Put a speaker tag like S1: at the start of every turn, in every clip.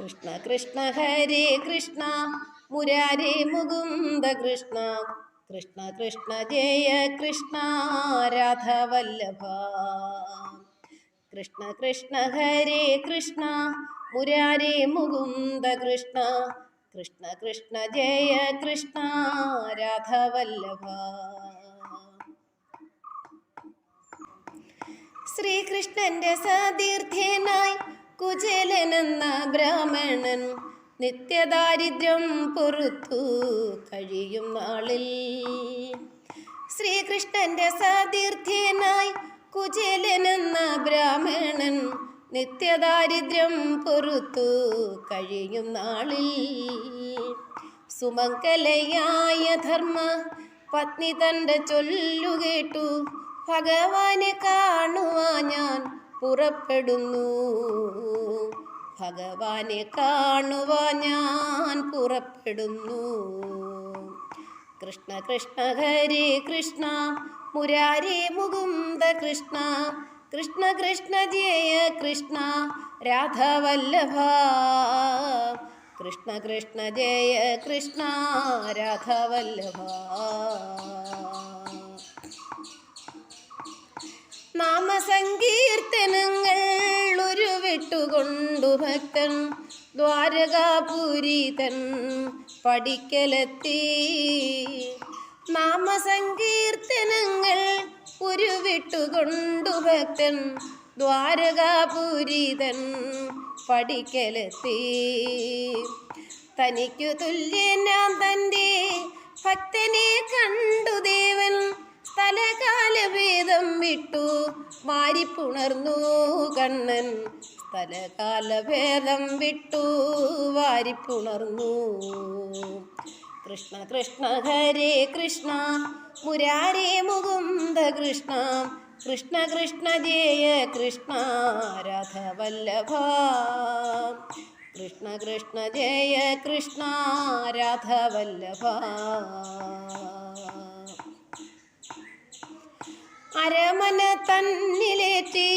S1: കൃഷ്ണ കൃഷ്ണ ഹരേ കൃഷ്ണ മുരാരി മുകുന്ദ കൃഷ്ണ കൃഷ്ണ കൃഷ്ണ ജയ കൃഷ്ണ രാധവല്ലഭ. കൃഷ്ണ കൃഷ്ണ ഹരേ കൃഷ്ണ മുരാരി മുകുന്ദ കൃഷ്ണ കൃഷ്ണ കൃഷ്ണ ജയ കൃഷ്ണ രാധവല്ലഭ. ശ്രീകൃഷ്ണന്റെ സതീർത്ഥ്യനായി കുചേലനെന്ന ബ്രാഹ്മണൻ നിത്യദാരിദ്ര്യം പൊറുത്തു കഴിയും നാളിൽ. ശ്രീകൃഷ്ണന്റെ സതീർത്ഥ്യനായി കുചേലനെന്ന ബ്രാഹ്മണൻ നിത്യദാരിദ്ര്യം പൊറുത്തു കഴിയും നാളിൽ. സുമംഗലയായ ധർമ്മ പത്നി തന്റെ ചൊല്ലുകേട്ടു ഭഗവാനെ കാണുവാൻ ഞാൻ പുറപ്പെടുന്നു. ഭഗവാനെ കാണുവാൻ ഞാൻ പുറപ്പെടുന്നു. കൃഷ്ണ കൃഷ്ണ ഹരി കൃഷ്ണ മുരാരി മുകുന്ദ കൃഷ്ണ കൃഷ്ണ കൃഷ്ണ ജയ കൃഷ്ണ രാധവല്ലഭ കൃഷ്ണ കൃഷ്ണ ജയ കൃഷ്ണ രാധവല്ലഭ. നാമസങ്കീർത്തനങ്ങൾ ഉരുവിട്ടുകൊണ്ടു ഭക്തൻ ദ്വാരകാപുരീതൻ പഠിക്കലെത്തി നാമസങ്കീർത്തനങ്ങൾ ഉരുവിട്ടുകൊണ്ടു ഭക്തൻ ദ്വാരകാപുരീതൻ പഠിക്കലെത്തി തനിക്കു തുല്യനാം തന്റെ ഭക്തനെ കണ്ടുതേ സ്ഥലകാലഭേദം വിട്ടു. വാരിപ്പുണർന്നു കണ്ണൻ. സ്ഥലകാലഭേദം വിട്ടു. വാരിപ്പുണർന്നു. കൃഷ്ണ കൃഷ്ണ ഹരേ കൃഷ്ണ. മുരാരേ മുകുന്ദ കൃഷ്ണ. കൃഷ്ണ കൃഷ്ണ ജയ കൃഷ്ണ. രാധവല്ലഭ. കൃഷ്ണ കൃഷ്ണ ജയ കൃഷ്ണ. രാധവല്ലഭ. അരമന തന്നിലേറ്റി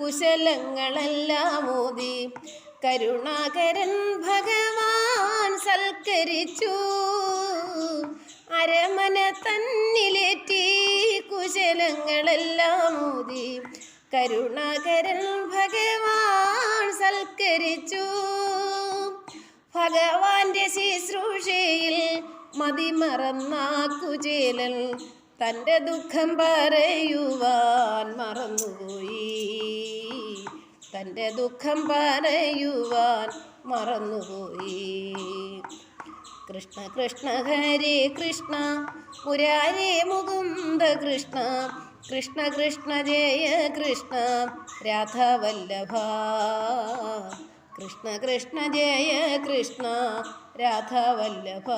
S1: കുശലങ്ങളെല്ലാം ഓതി കരുണാകരൻ ഭഗവാൻ സൽക്കരിച്ചു. അരമന തന്നിലേറ്റി കുശലങ്ങളെല്ലാം ഓതി കരുണാകരൻ ഭഗവാൻ സൽക്കരിച്ചു. ഭഗവാന്റെ ശുശ്രൂഷയിൽ മതിമറന്നാക്കുചേലൽ തന്റെ ദുഃഖം പറയുവാൻ മറന്നുപോയി. തന്റെ ദുഃഖം പറയുവാൻ മറന്നുപോയി. കൃഷ്ണ കൃഷ്ണ ഹരേ കൃഷ്ണ മുരാരേ മുകുന്ദ കൃഷ്ണ കൃഷ്ണ കൃഷ്ണ ജയ കൃഷ്ണ രാധാവല്ലഭ കൃഷ്ണ കൃഷ്ണ ജയ കൃഷ്ണ രാധവല്ലഭ.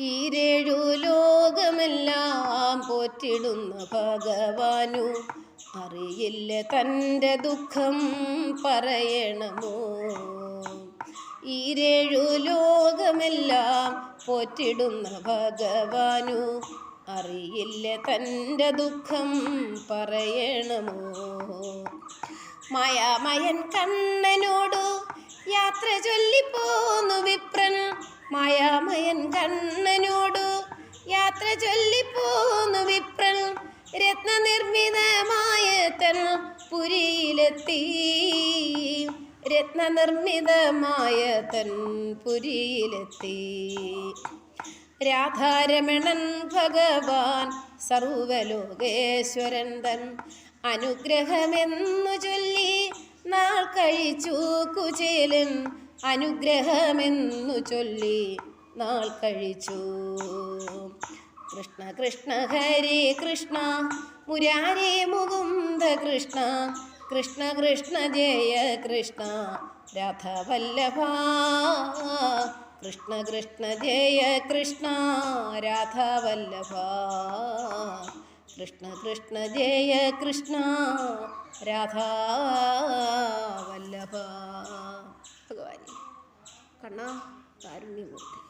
S1: ഈരേഴു ലോകമെല്ലാം പോറ്റിടുന്ന ഭഗവാനു. അറിയില്ല തന്റെ ദുഃഖം പറയണമോ? ഈരേഴു ലോകമെല്ലാം പോറ്റിടുന്ന ഭഗവാനു. അറിയില്ല തന്റെ ദുഃഖം പറയണമോ? മായാമയൻ കണ്ണനോടു യാത്ര ചൊല്ലിപ്പോന്നു വിപ്രൻ. മായാമയൻ കണ്ണനോടു യാത്ര ചൊല്ലിപ്പോന്നു വിപ്രൻ രത്നനിർമ്മിതമായ തൻ പുരിയിലെത്തി. രത്നനിർമ്മിതമായ തൻ പുരിയിലെത്തി. രാധാരമണൻ ഭഗവാൻ സർവലോകേശ്വരൻ തൻ അനുഗ്രഹമെന്നു ചൊല്ലി നാൾ കഴിച്ചു കുചേലൻ അനുഗ്രഹമെന്നു ചൊല്ലി നാൾ കഴിച്ചു. കൃഷ്ണ കൃഷ്ണ ഹരേ കൃഷ്ണ മുരാരേ മുകുന്ദ കൃഷ്ണ കൃഷ്ണ കൃഷ്ണ ജയ കൃഷ്ണ രാധവല്ലഭ കൃഷ്ണ കൃഷ്ണ ജയ കൃഷ്ണ രാധവല്ലഭ കൃഷ്ണ കൃഷ്ണ ജയ കൃഷ്ണ രാധാവല്ലഭ. കണ്ണ കാരുണ്യമൂർത്തി.